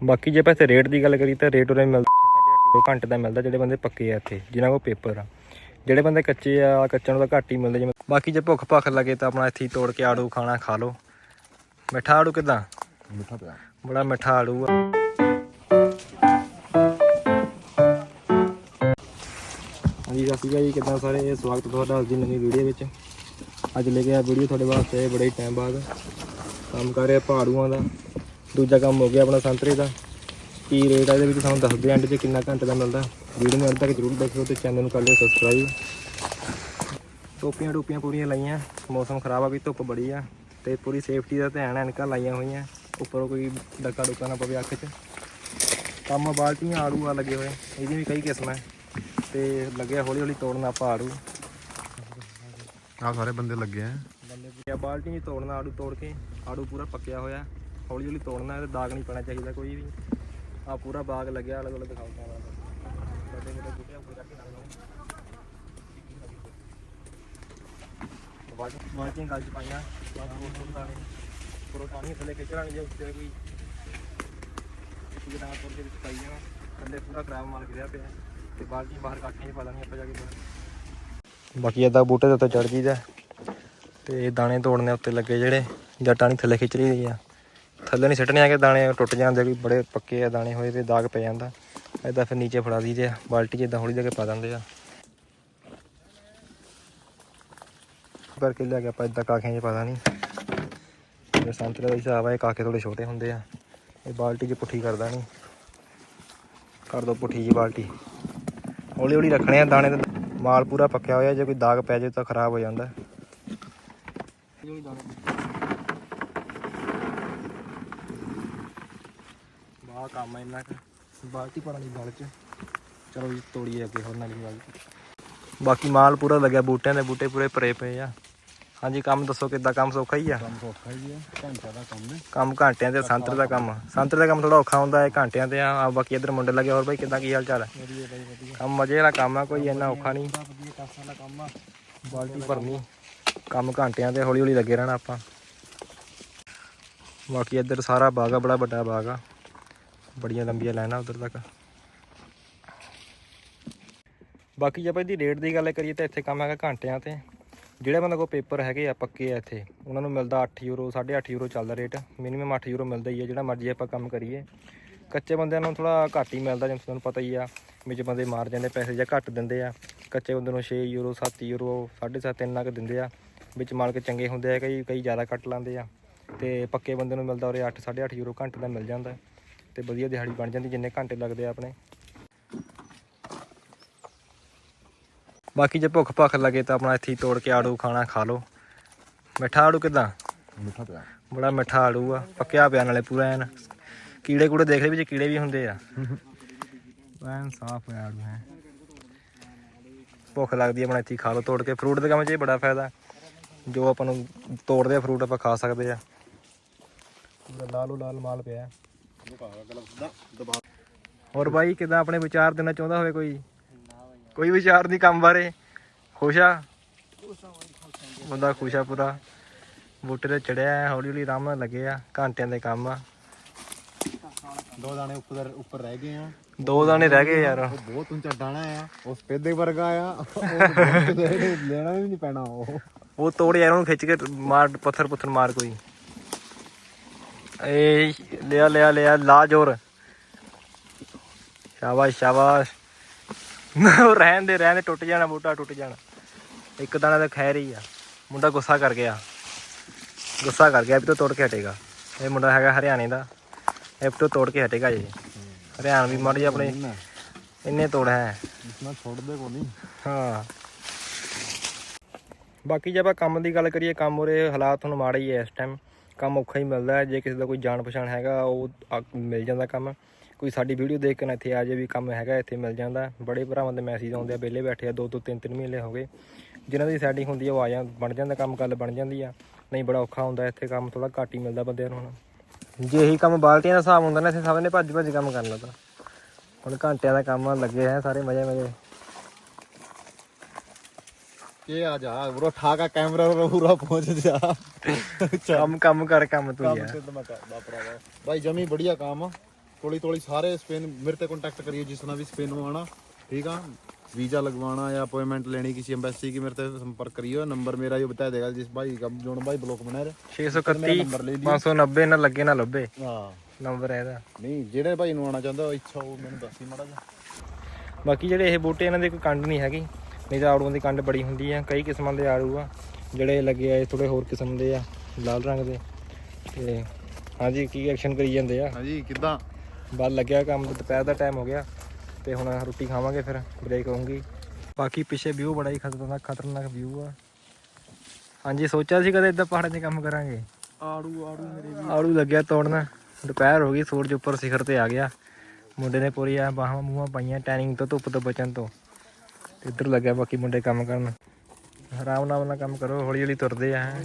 ਬਾਕੀ ਜੇ ਆਪਾਂ ਇੱਥੇ ਰੇਟ ਦੀ ਗੱਲ ਕਰੀ ਤਾਂ ਰੇਟ ਉਰੇ ਮਿਲਦਾ 8.5 ਯੂਰੋ ਘੰਟੇ ਦਾ ਮਿਲਦਾ ਜਿਹੜੇ ਬੰਦੇ ਪੱਕੇ ਆ ਇੱਥੇ ਜਿਨ੍ਹਾਂ ਕੋਲ ਪੇਪਰ ਆ। ਜਿਹੜੇ ਬੰਦੇ ਕੱਚੇ ਆ ਕੱਚਿਆਂ ਨੂੰ ਤਾਂ ਘੱਟ ਹੀ ਮਿਲਦਾ ਜਿਵੇਂ ਬਾਕੀ ਜੇ ਭੁੱਖ ਭੱਖ ਲੱਗੇ ਤਾਂ ਆਪਣਾ ਇੱਥੇ ਹੀ ਤੋੜ ਕੇ ਆੜੂ ਖਾਣਾ ਖਾ ਲਓ। ਮਿੱਠਾ ਆੜੂ ਕਿਦਾਂ? ਮਿੱਠਾ ਪਿਆ। ਬੜਾ ਮਿੱਠਾ ਆੜੂ ਆ। ਹਾਂਜੀ ਸਤਿ ਸ਼੍ਰੀ ਅਕਾਲ ਜੀ ਕਿਦਾਂ ਸਾਰੇ? ਸਵਾਗਤ ਤੁਹਾਡਾ ਅੱਜ ਦੀ ਨਵੀਂ ਵੀਡੀਓ ਵਿੱਚ। ਅੱਜ ਲੈ ਕੇ ਆ ਵੀਡੀਓ ਤੁਹਾਡੇ ਵਾਸਤੇ ਬੜੇ ਟਾਈਮ ਬਾਅਦ। ਕੰਮ ਕਰ ਰਿਹਾ ਪਹਾੜੂਆਂ ਦਾ। ਦੂਜਾ ਕੰਮ ਹੋ ਗਿਆ ਆਪਣਾ ਸੰਤਰੇ ਦਾ। ਕੀ ਰੇਟ ਆ ਇਹਦੇ ਵਿੱਚ ਤੁਹਾਨੂੰ ਦੱਸਦੇ ਐਂਡ 'ਚ ਕਿੰਨਾ ਘੰਟੇ ਦਾ ਮਿਲਦਾ। ਵੀਡੀਓ ਨੂੰ ਅੰਤ ਤੱਕ ਜ਼ਰੂਰ ਦੇਖਿਓ ਤੇ ਚੈਨਲ ਨੂੰ ਕਰ ਲਿਓ ਸਬਸਕ੍ਰਾਈਬ ਟੋਪੀਆਂ ਟੋਪੀਆਂ ਪੂਰੀਆਂ ਲਾਈਆਂ ਮੌਸਮ ਖਰਾਬ ਆ ਵੀ ਧੁੱਪ ਬੜੀ ਆ ਤੇ ਪੂਰੀ ਸੇਫਟੀ ਦਾ ਧਿਆਨ ਐਨਕਾਂ ਲਾਈਆਂ ਹੋਈਆਂ ਉੱਪਰੋਂ ਕੋਈ ਡੱਕਾ ਡੁੱਕਾ ਨਾ ਪਵੇ ਅੱਖ 'ਚ। ਕੰਮ ਬਾਲਟੀਆਂ ਆੜੂ ਆ ਲੱਗੇ ਹੋਏ ਇਹਦੀਆਂ ਵੀ ਕਈ ਕਿਸਮਾਂ ਹੈ ਤੇ ਲੱਗਿਆ ਹੌਲੀ ਹੌਲੀ ਤੋੜਨਾ ਆਪਾਂ ਆੜੂ। ਆ ਸਾਰੇ ਬੰਦੇ ਲੱਗੇ ਆ। ਬੰਦੇ ਬਾਲਟੀ ਤੋੜਨਾ ਆੜੂ ਤੋੜ ਕੇ ਆੜੂ ਪੂਰਾ ਪੱਕਿਆ ਹੋਇਆ। ਹੌਲੀ ਹੌਲੀ ਤੋੜਨਾ ਇਹਦੇ ਦਾਗ ਨਹੀਂ ਪੈਣਾ ਚਾਹੀਦਾ ਕੋਈ ਵੀ। ਆ ਪੂਰਾ ਬਾਗ ਲੱਗਿਆ, ਅਲੱਗ ਅਲੱਗ ਦਿਖਾਉਂਦਾ ਵਾ ਵੱਡੇ ਵੱਡੇ ਬੂਟੇ ਉੱਪਰ ਕਰਕੇ ਲਾ ਲਓ ਬਾਲਟੀਆਂ ਗੱਲ ਚ ਪਾਈਆਂ ਪੂਰਾ ਪਾਣੀ ਥੱਲੇ ਖਿੱਚਣਗੇ ਜੇ ਉੱਤੇ ਕੋਈ ਇੱਕ ਦਾਣਾ ਤੋੜ ਵਿੱਚ ਪਾਈ ਥੱਲੇ ਪੂਰਾ ਖਰਾਬ ਮਾਲ ਗਿਰਿਆ ਪਿਆ। ਤੇ ਬਾਲਟੀ ਬਾਹਰ ਕੱਢ ਕੇ ਪਾ ਦਾਂਗੇ ਆਪਾਂ ਜਾ ਕੇ ਬਾਕੀ ਏਦਾਂ ਬੂਟੇ ਦੇ ਉੱਤੇ ਚੜ ਜੀਦਾ ਤੇ ਦਾਣੇ ਤੋੜਨੇ ਉੱਤੇ ਲੱਗੇ ਜਿਹੜੇ ਜੱਟਾਂ ਨਹੀਂ ਥੱਲੇ ਖਿੱਚ ਰਹੀ ਆ। ਥੱਲੇ ਨਹੀਂ ਸਿੱਟਣੇ ਹੈਗੇ, ਦਾਣੇ ਟੁੱਟ ਜਾਂਦੇ ਕੋਈ ਬੜੇ ਪੱਕੇ ਆ, ਦਾਣੇ ਹੋਏ ਤੇ ਦਾਗ ਪੈ ਜਾਂਦਾ। ਏਦਾਂ ਫਿਰ ਨੀਚੇ ਫੜਾ ਦਈਦੇ ਆ, ਬਾਲਟੀ 'ਚ ਏਦਾਂ ਹੌਲੀ ਦੇ ਕੇ ਪਾ ਦਿੰਦੇ ਆ। ਕਰਕੇ ਲਿਆ ਕੇ ਆਪਾਂ ਏਦਾਂ ਕਾਖਿਆਂ 'ਚ ਪਤਾ ਨਹੀਂ ਇਹ ਸੰਤਰੇ ਦਾ ਹਿਸਾਬ ਆ, ਇਹ ਕਾਕੇ ਥੋੜੇ ਛੋਟੇ ਹੁੰਦੇ ਆ। ਇਹ ਬਾਲਟੀ 'ਚ ਪੁੱਠੀ ਕਰਦਾ ਨਹੀਂ ਕਰ ਦੋ ਪੁੱਠੀ ਜੀ ਬਾਲਟੀ। ਹੌਲੀ ਹੌਲੀ ਰੱਖਣੇ ਆ, ਦਾਣੇ ਤੇ ਮਾਲ ਪੂਰਾ ਪੱਕਿਆ ਹੋਇਆ, ਜੇ ਕੋਈ ਦਾਗ ਪੈ ਜਾਵੇ ਤਾਂ ਖਰਾਬ ਹੋ ਜਾਂਦਾ। ਬਾ ਕੰਮ ਆ ਇੰਨਾ ਕੁ। ਬਾਲਟੀ ਭਰਨ ਦੀ ਗਲ ਚ। ਚਲੋ ਜੀ ਤੋੜੀਏ ਅੱਗੇ ਹੋਰ ਨਾਲ ਗੱਲ। ਬਾਕੀ ਮਾਲ ਪੂਰਾ ਲੱਗਿਆ ਬੂਟਿਆਂ ਦੇ ਬੂਟੇ ਪੂਰੇ ਭਰੇ ਪਏ ਆ। ਹਾਂਜੀ ਕੰਮ ਦੱਸੋ ਕਿੱਦਾਂ ਕੰਮ ਸੌਖਾ ਹੀ ਆ? ਕੰਮ ਸੌਖਾ ਹੀ ਹੈ ਘੰਟਾ ਦਾ ਕੰਮ ਹੈ। ਕੰਮ ਘੰਟਿਆਂ ਤੇ ਸੰਤਰੇ ਦਾ ਕੰਮ। ਸੰਤਰੇ ਦਾ ਕੰਮ ਥੋੜਾ ਔਖਾ ਹੁੰਦਾ ਹੈ ਘੰਟਿਆਂ ਤੇ ਆ। ਆ ਬਾਕੀ ਇਧਰ ਮੁੰਡੇ ਲੱਗੇ ਹੋਰ ਬਾਈ ਕਿੱਦਾਂ ਕੀ ਹਾਲ ਚਾਲ ਹੈ? ਵਧੀਆ ਬਾਈ ਵਧੀਆ। ਕੰਮ ਮਜ਼ੇ ਵਾਲਾ ਕੰਮ ਆ ਕੋਈ ਇੰਨਾ ਔਖਾ ਨਹੀਂ ਵਧੀਆ ਕਾਸਾਂ ਦਾ ਕੰਮ ਆ। ਬਾਲਟੀ ਭਰਨੀ। ਕੰਮ ਘੰਟਿਆਂ ਤੇ ਹੌਲੀ ਹੌਲੀ ਲੱਗੇ ਰਹਿਣਾ ਆਪਾਂ। ਬਾਕੀ ਇੱਧਰ ਸਾਰਾ ਬਾਗ ਆ ਬੜਾ ਵੱਡਾ ਬਾਗ ਆ। ਬੜੀਆਂ ਲੰਬੀਆਂ ਲਾਈਨਾਂ ਉਧਰ ਤੱਕ। ਬਾਕੀ ਜੇ ਆਪਾਂ ਇਹਦੀ ਰੇਟ ਦੀ ਗੱਲ ਕਰੀਏ ਤਾਂ ਇੱਥੇ ਕੰਮ ਹੈਗਾ ਘੰਟਿਆਂ ਤੇ। ਜਿਹੜੇ ਬੰਦਾ ਕੋਲ ਪੇਪਰ ਹੈਗੇ ਆ, ਪੱਕੇ ਆ ਇੱਥੇ। ਉਹਨਾਂ ਨੂੰ ਮਿਲਦਾ 8 ਯੂਰੋ 8.5 ਯੂਰੋ ਚੱਲਦਾ ਰੇਟ ਮਿਨੀਮਮ 8 ਯੂਰੋ ਮਿਲਦਾ ਹੀ ਹੈ ਜਿਹੜਾ ਮਰਜ਼ੀ ਆਪਾਂ ਕੰਮ ਕਰੀਏ। ਕੱਚੇ ਬੰਦਿਆਂ ਨੂੰ ਥੋੜਾ ਘੱਟ ਹੀ ਮਿਲਦਾ, ਜਿਵੇਂ ਤੁਹਾਨੂੰ ਪਤਾ ਹੀ ਆ ਵਿੱਚ ਬੰਦੇ ਮਾਰ ਜਾਂਦੇ, ਪੈਸੇ ਜਾਂ ਘੱਟ ਦਿੰਦੇ ਆ। ਕੱਚੇ ਬੰਦੇ ਨੂੰ 6 ਯੂਰੋ 7 ਯੂਰੋ 7.5 ਇੰਨਾ ਕੁ ਦਿੰਦੇ ਆ। ਵਿੱਚ ਮਾਲਕ ਚੰਗੇ ਹੁੰਦੇ ਆ, ਕਈ ਕਈ ਜ਼ਿਆਦਾ ਕੱਟ ਲਾਉਂਦੇ ਆ। ਤੇ ਪੱਕੇ ਬੰਦੇ ਨੂੰ ਮਿਲਦਾ ਉਰੇ 8 8.5 ਯੂਰੋ ਘੰਟੇ ਦਾ ਮਿਲ ਜਾਂਦਾ। ਤੇ ਵਧੀਆ ਦਿਹਾੜੀ ਬਣ ਜਾਂਦੀ ਜਿੰਨੇ ਘੰਟੇ ਲੱਗਦੇ ਆ ਆਪਣੇ। ਬਾਕੀ ਜੇ ਭੁੱਖ ਭੱਖ ਲੱਗੇ ਤਾਂ ਆਪਣਾ ਇੱਥੇ ਹੀ ਤੋੜ ਕੇ ਆੜੂ ਖਾਣਾ ਖਾ ਲਓ। ਮਿੱਠਾ ਆੜੂ ਕਿਦਾਂ? ਮਿੱਠਾ ਪਿਆ। ਬੜਾ ਮਿੱਠਾ ਆੜੂ ਆ ਪੱਕਿਆ ਪਿਆ ਨਾਲੇ ਪੂਰਾ ਐਨ। ਕੀੜੇ ਕੂੜੇ ਦੇਖ ਲੈ ਵਿੱਚ ਕੀੜੇ ਵੀ ਹੁੰਦੇ ਆ। ਐਨ ਸਾਫ਼ ਹੋਇਆ ਆੜੂ ਹੈ। ਭੁੱਖ ਲੱਗਦੀ ਆਪਣਾ ਇੱਥੇ ਖਾ ਲਓ। ਤੋੜ ਕੇ ਫਰੂਟ ਦੇ ਕੰਮ 'ਚ ਇਹ ਬੜਾ ਫਾਇਦਾ। ਜੋ ਆਪਾਂ ਨੂੰ ਤੋੜਦੇ ਆ ਫਰੂਟ ਆਪਾਂ ਖਾ ਸਕਦੇ ਆ। ਪੂਰਾ ਲਾਲੋ ਲਾਲ ਮਾਲ ਪਿਆ। ਹੋਰ ਬਾਈ ਕਿਦਾਂ ਆਪਣੇ ਵਿਚਾਰ ਦੇਣਾ ਚਾਹੁੰਦਾ ਹੋਵੇ ਕੋਈ? ਕੋਈ ਵਿਚਾਰ ਨਹੀਂ ਕੰਮ ਬਾਰੇ? ਖੁਸ਼ ਆ? ਬੰਦਾ ਖੁਸ਼ ਆ ਪੂਰਾ। ਬੂਟੇ ਤੇ ਚੜਿਆ ਹੌਲੀ ਹੌਲੀ ਆਰਾਮ ਨਾਲ ਲੱਗੇ ਆ ਘੰਟਿਆਂ ਦੇ ਕੰਮ ਆ। ਦੋ ਦਾਣੇ ਉੱਪਰ ਉੱਪਰ ਰਹਿ ਗਏ ਆ। ਦੋ ਦਾਣੇ ਰਹਿ ਗਏ ਯਾਰ। ਉਹ ਬਹੁਤ ਉੱਚਾ ਦਾਣਾ ਆ ਉਹ ਸਪੇਦੇ ਵਰਗਾ ਆ। ਉਹ ਲੈਣਾ ਵੀ ਨਹੀਂ ਪੈਣਾ ਉਹ। ਉਹ ਤੋੜ ਯਾਰ ਉਹਨੂੰ ਖਿੱਚ ਕੇ ਮਾਰ ਪੱਥਰ ਪੁੱਥਰ ਮਾਰ ਕੋਈ। ਏ ਲਿਆ ਲਿਆ ਲਿਆ ਲਾ ਜੋਰ ਸ਼ਾਬਾਸ਼ ਸ਼ਾਬਾਸ਼ ਰਹਿਣ ਦੇ ਰਹਿਣ ਦੇ ਟੁੱਟ ਜਾਣਾ ਬੂਟਾ ਟੁੱਟ ਜਾਣਾ। ਇੱਕ ਦਾਣਾ ਤਾਂ ਖੈਰ ਹੀ ਆ। ਮੁੰਡਾ ਗੁੱਸਾ ਕਰ ਗਿਆ। ਗੁੱਸਾ ਕਰ ਗਿਆ ਵੀ ਤੋਂ ਤੋੜ ਕੇ ਹਟੇਗਾ। ਇਹ ਮੁੰਡਾ ਹੈਗਾ ਹਰਿਆਣੇ ਦਾ। ਇਹ ਤੋਂ ਤੋੜ ਕੇ ਹਟੇਗਾ ਜੀ। ਹਰਿਆਣਾ ਵੀ ਮੜ ਜਾ ਆਪਣੇ ਇੰਨਾ। ਤੋੜ ਹੈ। ਇਸ ਨਾਲ ਛੋੜਦੇ ਕੋ ਨਹੀਂ। ਹਾਂ। ਬਾਕੀ ਜੇ ਆਪਾਂ ਕੰਮ ਦੀ ਗੱਲ ਕਰੀਏ ਕੰਮ ਉਰੇ ਹਾਲਾਤ ਤੁਹਾਨੂੰ ਮਾੜੇ ਹੀ ਐ ਇਸ ਟਾਈਮ ਕੰਮ ਔਖਾ ਹੀ ਮਿਲਦਾ ਜੇ ਕਿਸੇ ਦਾ ਕੋਈ ਜਾਣ ਪਛਾਣ ਹੈਗਾ ਉਹ ਆ- ਮਿਲ ਜਾਂਦਾ ਕੰਮ। ਕੋਈ ਸਾਡੀ ਵੀਡੀਓ ਦੇਖ ਕੇ ਨਾ ਇੱਥੇ ਆ ਜੇ ਵੀ ਕੰਮ ਹੈਗਾ ਇੱਥੇ ਮਿਲ ਜਾਂਦਾ। ਬੜੇ ਭਰਾਵਾਂ ਦੇ ਮੈਸੇਜ ਆਉਂਦੇ ਆ ਵਿਹਲੇ ਬੈਠੇ ਆ ਦੋ ਦੋ ਤਿੰਨ ਤਿੰਨ ਮਹੀਨੇ ਹੋ ਗਏ। ਜਿਨ੍ਹਾਂ ਦੀ ਸੈਟਿੰਗ ਹੁੰਦੀ ਆ ਉਹ ਆ ਜਾਂ ਬਣ ਜਾਂਦਾ ਕੰਮ ਗੱਲ ਬਣ ਜਾਂਦੀ ਆ। ਨਹੀਂ ਬੜਾ ਔਖਾ ਹੁੰਦਾ ਇੱਥੇ ਕੰਮ ਥੋੜਾ ਘੱਟ ਹੀ ਮਿਲਦਾ ਬੰਦਿਆਂ ਨੂੰ ਹੁਣ। ਜੇ ਇਹੀ ਕੰਮ ਬਾਲਟੀਆਂ ਦਾ ਹਿਸਾਬ ਹੁੰਦਾ ਨਾ ਇੱਥੇ ਸਭ ਨੇ ਭੱਜ ਭੱਜ ਕੰਮ ਕਰਨਾ ਤਾਂ। ਹੁਣ ਘੰਟਿਆਂ ਦਾ ਕੰਮ ਆ, ਲੱਗੇ ਹੈ ਸਾਰੇ ਮਜ਼ੇ ਮਜ਼ੇ ਇਹ ਆ ਜਾ ਬਰੋ ਠਾਕਾ ਕੈਮਰਾ ਪੂਰਾ ਪਹੁੰਚ ਜਾ ਕੰਮ ਕੰਮ ਕਰ ਕੰਮ ਤੂੰ ਕੰਮ ਯਾਰ ਤੇ ਮੈਂ ਕਰਦਾ ਭਰਾਵਾ ਭਾਈ ਜਮੀ ਬੜੀਆ ਕੰਮ ਆ। ਤੋਲੀ ਤੋਲੀ ਸਾਰੇ ਸਪੇਨ ਮੇਰੇ ਤੇ ਕੰਟੈਕਟ ਕਰਿਓ ਜਿਸ ਨਾਲ ਵੀ ਸਪੇਨ ਨੂੰ ਆਣਾ ठीक है वीजा लगवाना या अपॉइंटमेंट लेनी किसी एम्बेसी की मेरे से संपर्क करियो नंबर मेरा जो बता देगा जिस भाई का जोन भाई ब्लॉक बना रहे 631 ਨੰਬਰ ਲੈ 590 ਨਾ ਲੱਗੇ ਨਾ ਲੱਭੇ ਹਾਂ ਨੰਬਰ ਹੈ ਇਹਦਾ ਨਹੀਂ ਜਿਹੜੇ ਭਾਈ ਨੂੰ ਆਣਾ ਚਾਹੁੰਦਾ ਇੱਛਾ ਉਹ ਮੈਨੂੰ ਦੱਸੀ ਮਾੜਾ ਜਿਹਾ ਬਾਕੀ ਜਿਹੜੇ ਇਹ ਬੂਟੇ ਇਹਨਾਂ ਦੇ ਕੋਈ ਕੰਡ ਨਹੀਂ ਹੈਗੀ ਨਹੀਂ ਤਾਂ ਆੜੂਆਂ ਦੀ ਕੰਡ ਬੜੀ ਹੁੰਦੀ ਆ ਕਈ ਕਿਸਮਾਂ ਦੇ ਆੜੂ ਆ ਜਿਹੜੇ ਲੱਗੇ ਆ ਥੋੜੇ ਹੋਰ ਕਿਸਮ ਦੇ ਆ ਲਾਲ ਰੰਗ ਦੇ। ਤੇ ਹਾਂਜੀ ਕੀ ਐਕਸ਼ਨ ਕਰੀ ਜਾਂਦੇ ਆ? ਹਾਂਜੀ ਕਿੱਦਾਂ? ਬਾਅਦ ਲੱਗਿਆ ਕੰਮ ਦੁਪਹਿਰ ਦਾ ਟਾਈਮ ਹੋ ਗਿਆ ਤੇ ਹੁਣ ਰੋਟੀ ਖਾਵਾਂਗੇ ਫਿਰ ਬ੍ਰੇਕ ਹੋਊਗੀ। ਬਾਕੀ ਪਿੱਛੇ ਵਿਊ ਬੜਾ ਹੀ ਖਤਰਨਾਕ ਖਤਰਨਾਕ ਵਿਊ ਆ। ਹਾਂਜੀ ਸੋਚਿਆ ਸੀ ਕਦੇ ਇਦਾਂ ਪਹਾੜਾਂ 'ਚ ਕੰਮ ਕਰਾਂਗੇ? ਆੜੂ ਆੜੂ ਮੇਰੇ ਆੜੂ ਲੱਗਿਆ ਤੋੜਨ ਦੁਪਹਿਰ ਹੋ ਗਈ ਸੂਰਜ ਉੱਪਰ ਸਿਖਰ ਤੇ ਆ ਗਿਆ। ਮੁੰਡੇ ਨੇ ਪੂਰੀ ਆ ਬਾਹਾਂ ਮੂੰਹਾਂ ਪਾਈਆਂ ਟੈਨਿੰਗ ਤੋਂ ਧੁੱਪ ਤੋਂ ਬਚਣ ਤੇ। ਇੱਧਰ ਲੱਗਿਆ ਬਾਕੀ ਮੁੰਡੇ ਕੰਮ ਕਰਨ। ਆਰਾਮ ਨਾਲ ਨਾਲ ਕੰਮ ਕਰੋ, ਹੌਲੀ ਹੌਲੀ ਤੁਰਦੇ ਆ। ਹੈਂ।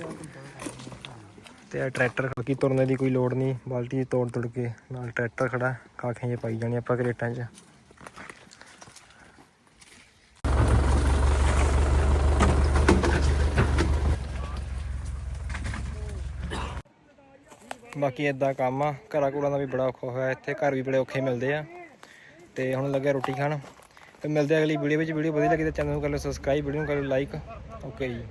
ਤੇ ਆ ਟਰੈਕਟਰ ਖੜਕੀ ਤੁਰਨੇ ਦੀ ਕੋਈ ਲੋੜ ਨਹੀਂ, ਬਾਲਟੀ ਤੋੜ ਤੋੜ ਕੇ ਨਾਲ ਟਰੈਕਟਰ ਖੜਾ ਕਾਖੇ ਜੇ ਪਾਈ ਜਾਣੀ ਆਪਾਂ ਕਰੇਟਾਂ 'ਚ। ਬਾਕੀ ਇਦਾਂ ਕੰਮ ਆ, ਘਰਾਂ ਕੋਲਾਂ ਦਾ ਵੀ ਬੜਾ ਔਖਾ ਹੋਇਆ, ਇੱਥੇ ਘਰ ਵੀ ਬੜੇ ਔਖੇ ਮਿਲਦੇ ਆ। ਤੇ ਹੁਣ ਲੱਗਿਆ ਰੋਟੀ ਖਾਣ। ਤੇ ਮਿਲਦੇ ਆ ਅਗਲੀ ਵੀਡੀਓ ਵਿੱਚ। ਵੀਡੀਓ ਵਧੀਆ ਲੱਗੀ ਤਾਂ ਚੈਨਲ ਨੂੰ ਕਰ ਲਓ ਸਬਸਕ੍ਰਾਈਬ ਵੀਡੀਓ ਨੂੰ ਕਰ ਲਓ ਲਾਈਕ ਓਕੇ ਜੀ।